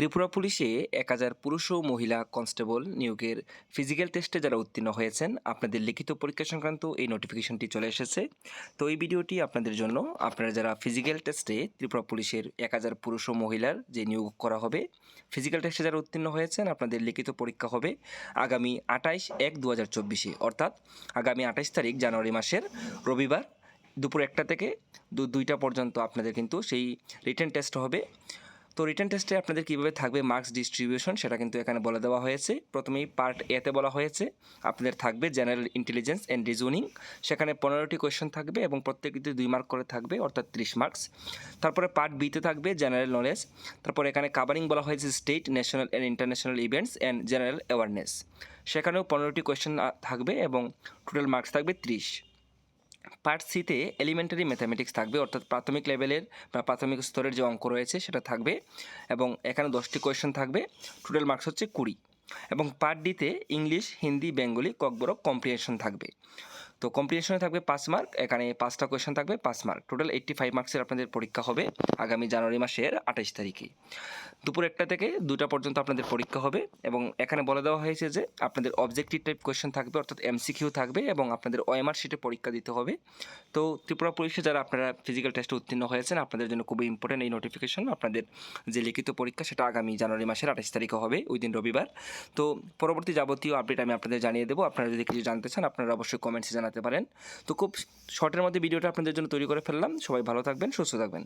ত্রিপুরা পুলিশে এক হাজার পুরুষ ও মহিলা কনস্টেবল নিয়োগের ফিজিক্যাল টেস্টে যারা উত্তীর্ণ হয়েছেন, আপনাদের লিখিত পরীক্ষা সংক্রান্ত এই নোটিফিকেশনটি চলে এসেছে। তো এই ভিডিওটি আপনাদের জন্য। আপনারা যারা ফিজিক্যাল টেস্টে ত্রিপুরা পুলিশের এক হাজার পুরুষ ও মহিলার যে নিয়োগ করা হবে, ফিজিক্যাল টেস্টে যারা উত্তীর্ণ হয়েছেন, আপনাদের লিখিত পরীক্ষা হবে আগামী আঠাইশ এক দু হাজার চব্বিশে। অর্থাৎ আগামী আঠাইশ তারিখ, জানুয়ারি মাসের রবিবার দুপুর একটা থেকে দুইটা পর্যন্ত আপনাদের কিন্তু সেই রিটেন টেস্ট হবে। তো রিটার্ন টেস্টে আপনাদের কীভাবে থাকবে মার্কস ডিস্ট্রিবিউশন সেটা কিন্তু এখানে বলে দেওয়া হয়েছে। প্রথমেই পার্ট এতে বলা হয়েছে। আপনাদের থাকবে জেনারেল ইন্টেলিজেন্স অ্যান্ড রিজনিং সেখানে পনেরোটি কোয়েশ্চেন থাকবে এবং প্রত্যেকটিতে দুই মার্ক করে থাকবে, অর্থাৎ ত্রিশ মার্কস তারপরে পার্ট বিতে থাকবে জেনারেল নলেজ তারপর এখানে কাভারিং বলা হয়েছে state national and international events and general awareness সেখানেও পনেরোটি কোয়েশ্চেন থাকবে এবং টোটাল মার্কস থাকবে ত্রিশ। পার্ট সিতে এলিমেন্টারি ম্যাথামেটিক্স থাকবে, অর্থাৎ প্রাথমিক লেভেলের বা প্রাথমিক স্তরের যে অঙ্ক রয়েছে সেটা থাকবে এবং এখানে দশটি কোয়েশ্চেন থাকবে। টোটাল মার্কস হচ্ছে কুড়ি এবং পার্ট ডিতে ইংলিশ হিন্দি বেঙ্গলি ককবরক কম্প্রিহেনশন থাকবে। তো কম্প্রিহেনশনে থাকবে পাঁচ মার্ক এখানে পাঁচটা কোয়েশ্চেন থাকবে, পাঁচ মার্ক টোটাল এইট্টি ফাইভ মার্কসের আপনাদের পরীক্ষা হবে আগামী জানুয়ারি মাসের আঠাশ তারিখে। দুপুর একটা থেকে দুটা পর্যন্ত আপনাদের পরীক্ষা হবে এবং এখানে বলে দেওয়া হয়েছে যে আপনাদের অবজেক্টিভ টাইপ কোয়েশ্চেন থাকবে, অর্থাৎ এমসিকিউ থাকবে এবং আপনাদের ওএমআর শিটে পরীক্ষা দিতে হবে। তো ত্রিপুরা পুলিশে যারা আপনারা ফিজিক্যাল টেস্টে উত্তীর্ণ হয়েছেন, আপনাদের জন্য খুবই ইম্পর্টেন্ট এই নোটিফিকেশন আপনাদের যে লিখিত পরীক্ষা সেটা আগামী জানুয়ারি মাসের আঠাশ তারিখে হবে, ওই দিন রবিবার। তো পরবর্তী যাবতীয় আপডেট আমি আপনাদের জানিয়ে দেবো। আপনারা যদি কিছু জানতে চান, আপনারা অবশ্যই কমেন্টসে জানাতে পারেন। তো খুব শর্টের মধ্যে ভিডিওটা আপনাদের জন্য তৈরি করে ফেললাম। সবাই ভালো থাকবেন, সুস্থ থাকবেন।